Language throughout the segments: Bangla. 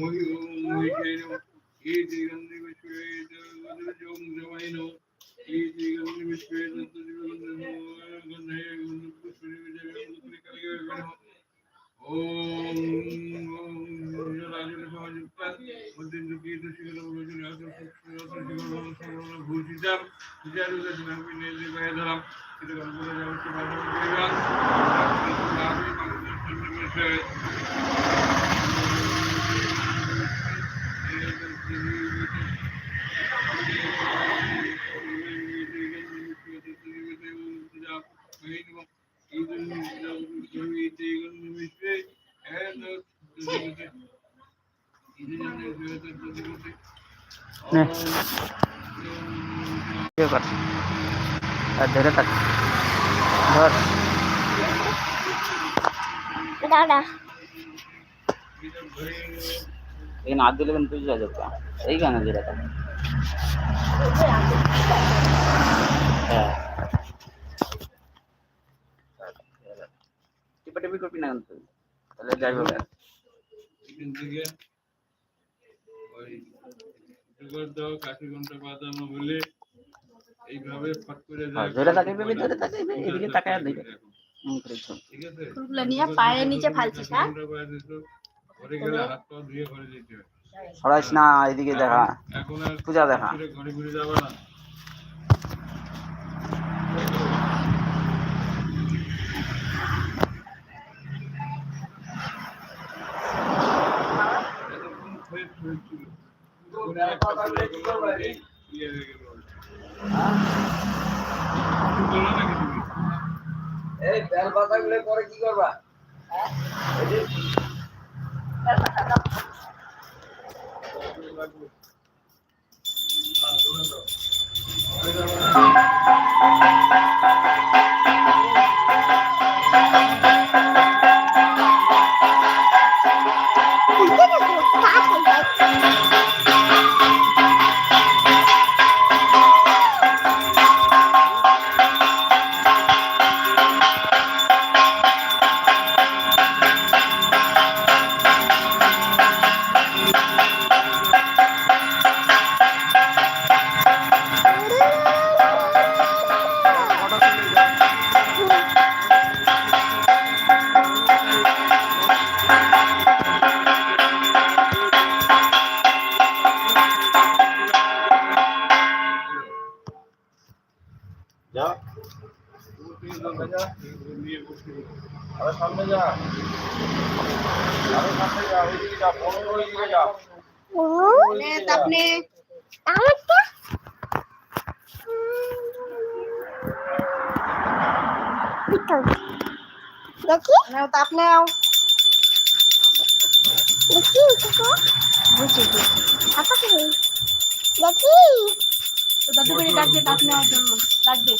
मुहि ओम मुहिकेनो ये दिगंधि विश्वेद वज्रजोम जमाइनो ये दिगंधि विश्वेद तुजिगंधि गंधे गंधपुष्पि विजय गंधपुरि कलिगे विनो ओम ओम राजन भवजुक्त मुद्दिन दुखी दुष्कर्म भोजन आदर सुक्षर जीवन सर्वना भूजितम विचारु दर्शन विने देवयदरम इदं गंधपुरि जावति भागवत देवा গল্প করে যাচ্ছে ভালো করে আমি মানুষের বিষয়ে নে কে কর আর ধরে থাক ধর দাদা এখানে হাত দিলে কিন্তু বুঝা যাবে দাও কাশি ঘণ্টা বাজানো বলে এইভাবে ফট করে হ্যাঁ, যায় ধরে থাকে বেবি ধরে থাকে এদিকে তাকায় চল। ঠিক আছে? ফুলগুলো নিয়ে পায়ের নিচে ফালছিস হ্যাঁ? ঘরে গেলে হাত পা ধুয়ে ঘরে যেতে হয়। সরাইস না এদিকে দেখা। পূজা দেখা। ঘরে ঘুরে যাবে না এতক্ষণ হয়ে হয়েছিল। ঘুরে একটা ঘুরে গেলো, এই ইয়ে হয়ে গেলো। কিছু বলো নাকি তুমি? এই বেল পাতাগুলো পরে কি করবা যা আপনি আমারটা দেখি। নাও তাপ নাও। দেখি বুঝি আপা কি? দেখি। তো দাদু করে ডাক দে তাপ নেওয়ার জন্য ডাক দে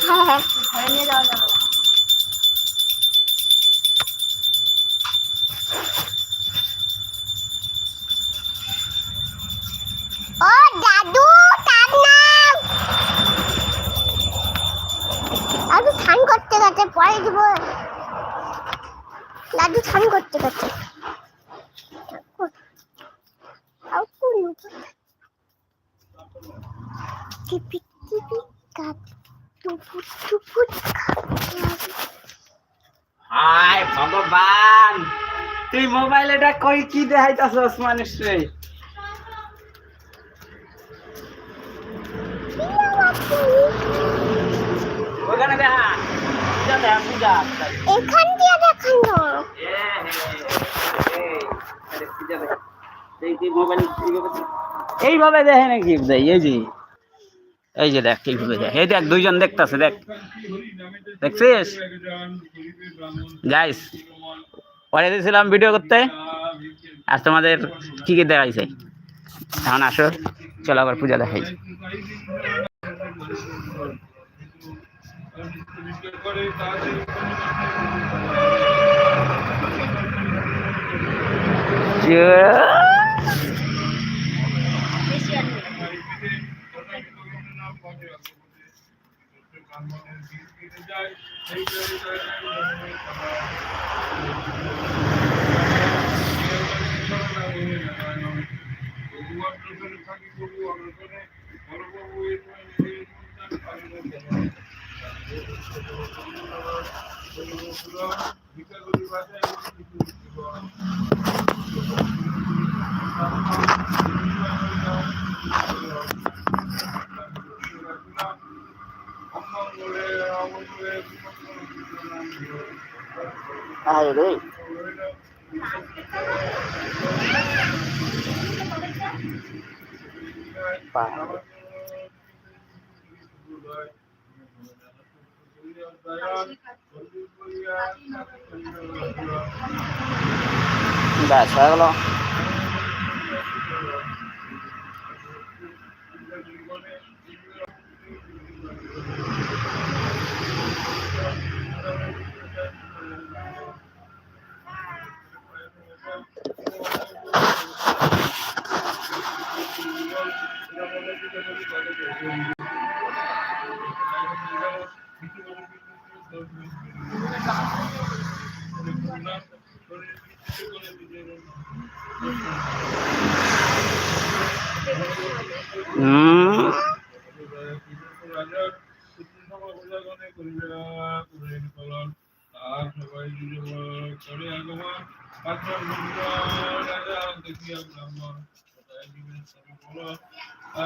হ্যাঁ হ্যাঁ ঘরে নিয়ে যাওয়া যাবে পরে দিব দাদু স্নান করতে। টিপি টিপি কাপ হায় ভগবান! তুই মোবাইল এটা কই কি দেখাইতাছস মানুষ রে এখান দিয়ে দেখানো এইভাবে দেখে নাকি এই যে এই যে দেখ, এইভাবে দেখ। এই দেখ, দুইজন দেখতাছে, দেখ। দেখছিস? গাইস পরে দিয়েছিলাম ভিডিও করতে। আজ তোমাদের কি কি দেখাইছে? এখন আসো, চলো আবার পূজা দেখাই। করে তাদের বেশি আর নেই। আরে রে ব্যাস হয়ে গেল হুম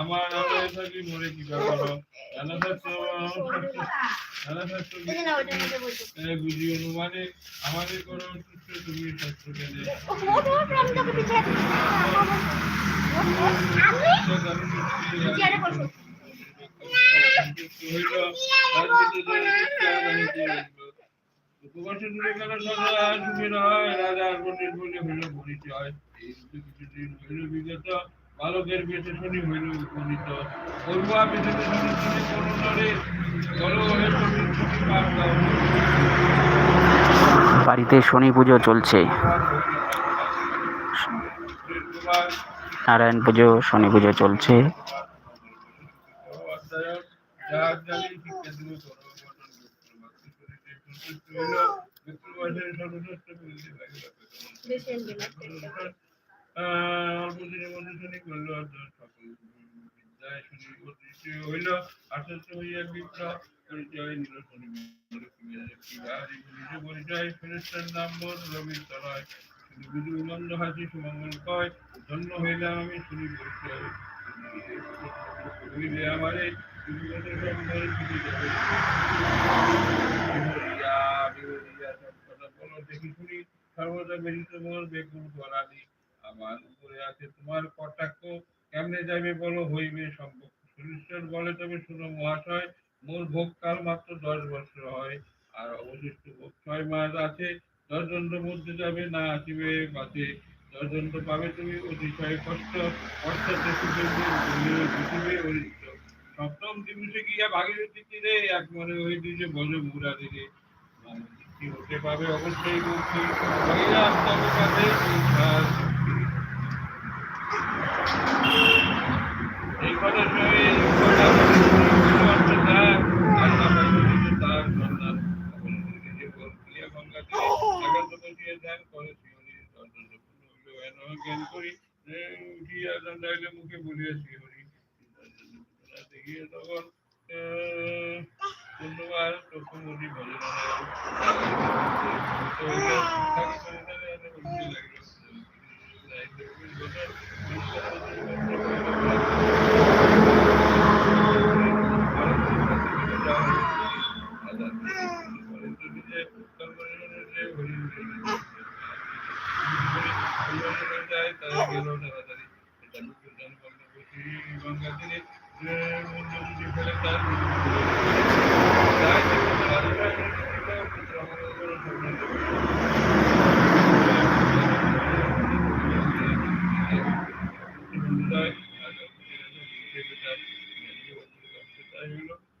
আমার আলোয় থাকি মরে কি করো নানা শাস্ত্র নানা শাস্ত্র এই যে না, ওইটার মধ্যে বলছো। বুঝি অনুমানে আমাদের কোনো সুস্থ তুমি? চেয়ারে বসো। উপবাসে দূরে গেল সদা সুখে নয় রাজার বনের বলে হইল পরিচয় বালকের শনি হইল উপনীত পেছনে শনি শনি করুণরে শনি শনি পাপ বাড়িতে শনি পুজো চলছে। নারায়ণ পুজো, শনি পুজো চলছে। একটা। অল্পদিনের মধ্যে শুনি করল সকল বিদ্যায় শুনি অদৃশ্য হইল আশ্চর্য হইয়া কয় ধন্য হইলাম আমি শুনি দেখি শুনি সর্বদা বেরিত আমার উপরে আছে। তোমার কটাক্ষ কেমনে যাবে বলো? হইবে সম্পর্ক। সুরেশ্বর বলে তবে শুনো মহাশয় মোর ভোগ কাল মাত্র দশ বছর হয়, আর অবশিষ্ট ভোগ ছয় মাস আছে। দশ দণ্ড মধ্যে যাবে, না আসিবে বাসে দশ দণ্ড পাবে, তুমি অতিশয় কষ্ট। অর্থাৎ সপ্তম দিবসে গিয়া ভাগীরথী তীরে এক মনে হয়ে দিয়েছে বজ মুরা দিকে হতে পাবে অবশ্যই বলছি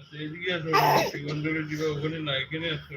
আচ্ছা এদিকে আসো দিকে ওখানে না এখানে আসতে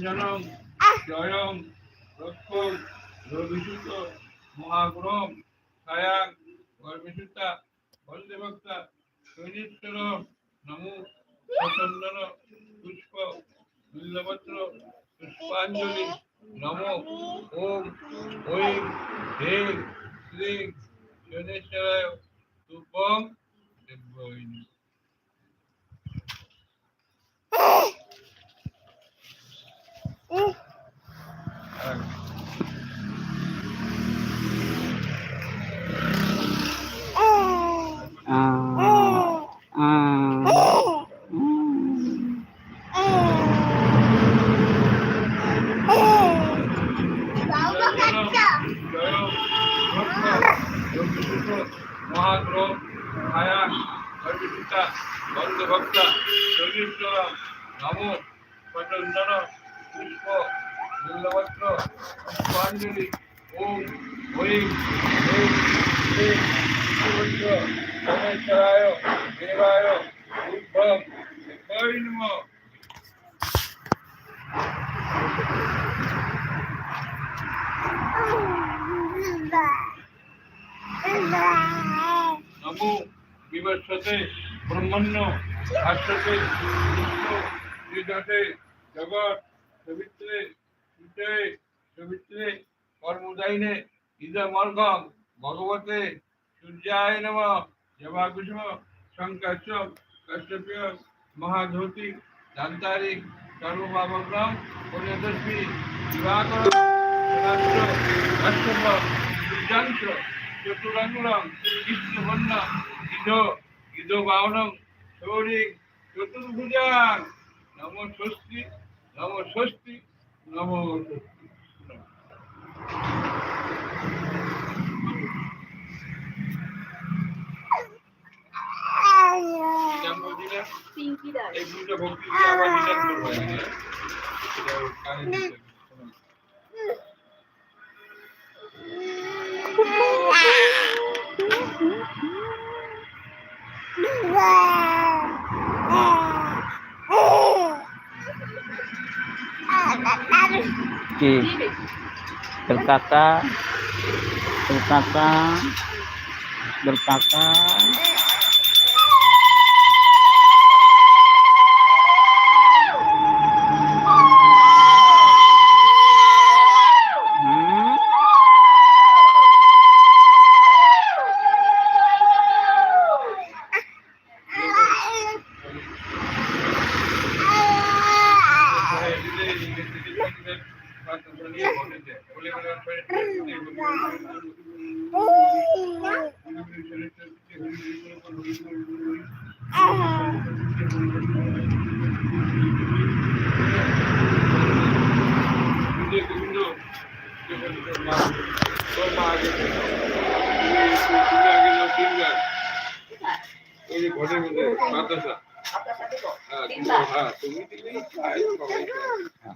নিরঞ্জনম জয়ং রক্ষং রবিসুত মহাগুণম ছায়াং গর্বিসুতা বন্দে ভক্তা সৈনিশ্বর নমো প্রচন্দন পুষ্প বিল্লপত্র পুষ্পাঞ্জলি নম ওম ঐম হেম শ্রীং 응. 아, 아, 음. 모하으로 가야 걸리 붙다 멀리 걷다 여기 있어라 나무 걸려 있잖아 পুষ্প মূল্যপত্র পুষ্পাঞ্জলি ওম উদ্ভব দেবায় নমো বিবস্বতে ব্রহ্মণ্য ভাষ্যতে জগৎ সবিত্রে সূচে সবিত্রে, কর্মদায়িনে ইদমর্গম ভগবতে, সূর্যায় নম জবাকুসুম শঙ্কর্ষ কশ্যপ্য মহাধৌতি, দান্তারিক সর্বভাবগ্রাম পরিদর্শী দিবাকর কাশ্যপ সূর্যাংশ, চতুরঙ্গুলম কৃষ্ণবর্ণ ইদ ইদ বাউনম শৌরিং চতুর্ভুজাং নম ষষ্ঠী নম ষষ্ঠী নম এই কি berkata berkata berkata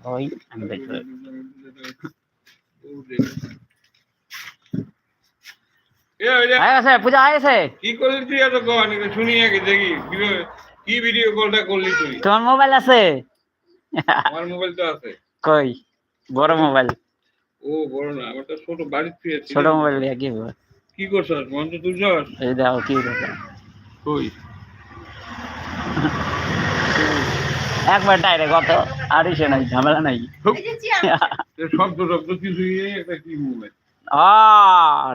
ওই আমি দেখব পূজা হয়ে কি করলি তুই এত কন শুনি আগে দেখি। কি ভিডিও কলটা করলি তুই? তোমার মোবাইল আছে? আমার মোবাইল তো আছে। কই? বড় মোবাইল ও বড় না আমার তো ছোট ছোট মোবাইল দিয়ে কি করছস এই কই? একবার ডাইরেক্ট কত আর ইসে নাই ঝামেলা নাই। শব্দ শব্দ কিছুই একটা কি মোবাইল আর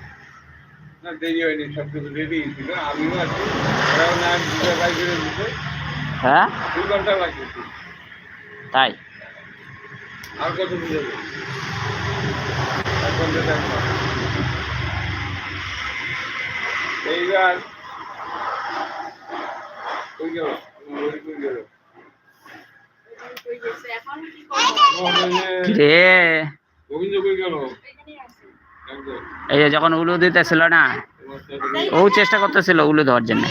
না দেরি হয়নি সব কিছু রেডি ছিল। আমিও আছি ওরাও না দুটা বাইক করে দিতে হ্যাঁ? দুই ঘণ্টা লাগবে তাই? আর কত যাবে? এক ঘণ্টা টাইম এইবার কই গেল ওই কই গেল কি রে গোবিন্দ কই গেল। এই যে যখন উলু দিতেছিল না ও চেষ্টা করতেছিল উলু দেওয়ার জন্য।